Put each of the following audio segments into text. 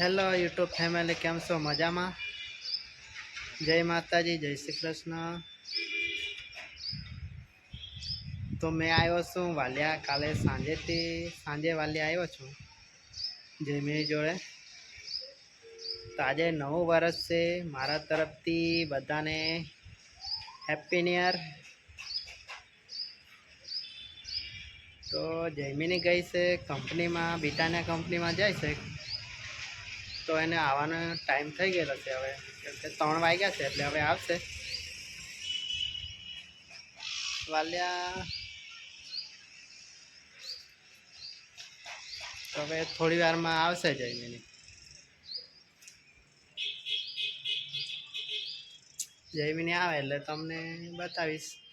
Hello YouTube family કેમ છો? મજામાં? જય માતાજી, જય શ્રી કૃષ્ણ. તો મેં આવ્યો છું વાલિયા કાલે સાંજેથી, સાંજે વાલિયા આવ્યો છું જયમીની જોડે. તો આજે નવું વર્ષ છે, મારા તરફથી બધાને હેપી ન્યુ તો જયમીની ગઈ છે, કંપનીમાં, બીટાના કંપનીમાં જાય છે? તો એને આવવાનો ટાઈમ થઈ ગયેલો છે હવે. કેમ કે ત્રણ વાગ્યા છે એટલે હવે આવશે. વાલ્યા. તો હવે થોડી વારમાં આવશે જયમીની જયમીની આવે એટલે તમને બતાવીશ.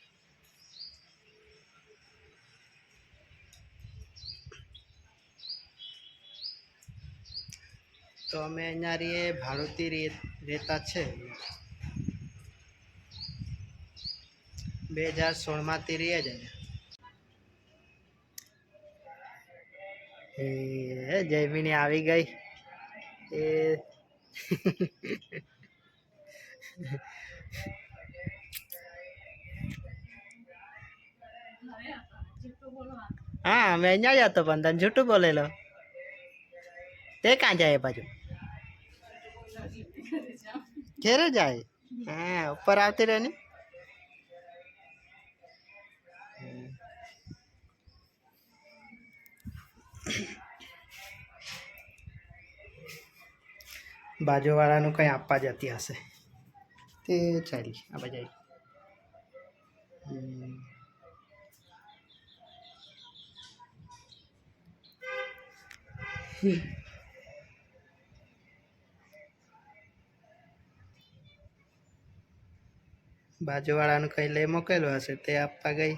તો અમે અહીંયા રહીએ ભારતી રહેતા છે. બે હજાર સોળમાંથી રહીએ જ એ જયમીની આવી ગઈ. એ હા મેં અહીંયા જતો પણ તને જૂઠું બોલેલો. તે ક્યાં જાય એ બાજુ? ઘેરે જાય હા, ઉપર આવતી રહે બાજુવાળાનું કંઈ આપવા જતી હશે. તે ચાલી, આ બાજુ આવી. બાજુવાળાનું કંઈ લઈ મોકલ્યું હશે તે આપવા ગઈ.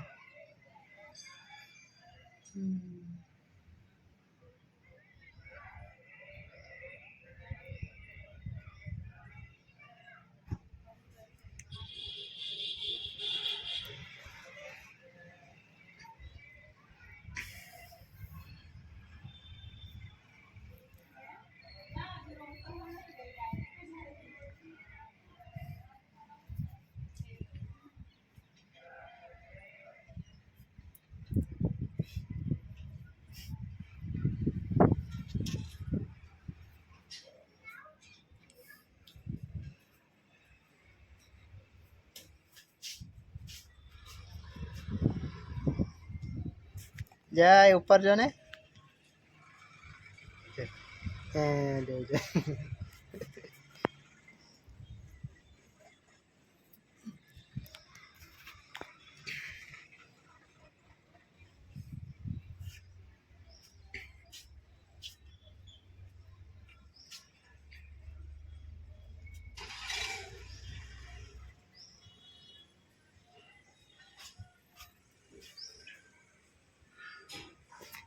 જાય ઉપર જો ને. એ જો.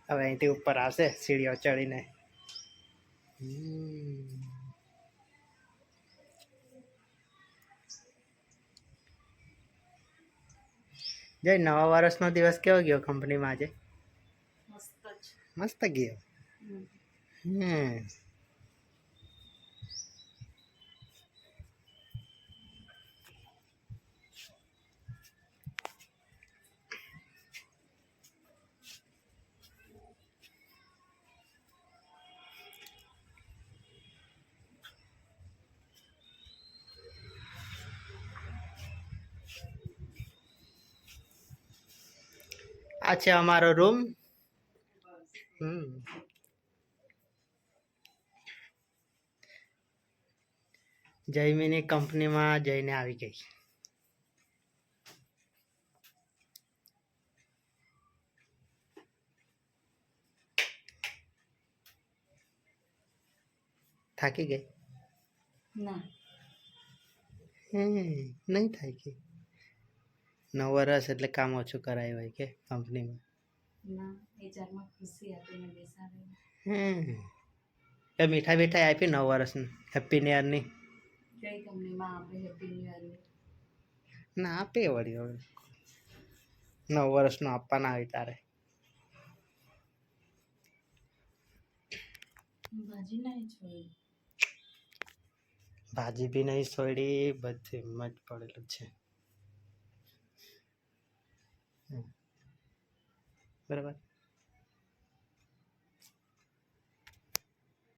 હવે અહીંથી ઉપર આવશે સીડીઓ ચડીને. જય નવા વર્ષનો દિવસ કેવો ગયો કંપનીમાં આજે? મસ્ત ગયો? હમ. આ છે અમારો રૂમ. જયમીની કંપનીમાં જઈને આવી ગઈ. થાકી ગઈ? ના. નહીં થાકી. નવ વર્ષ એટલે કામ ઓછું કરાયું હોય કે કંપનીમાં. એ મીઠાઈ મીઠાઈ આપી નવ વર્ષની. હેપી ન્યુ યરની ના. આપે વળી હવે. નવ વર્ષનું આપવાના આવી તારે. ભાજી બી નહીં છોડી બધી એમ જ પડેલું છે. બરાબર.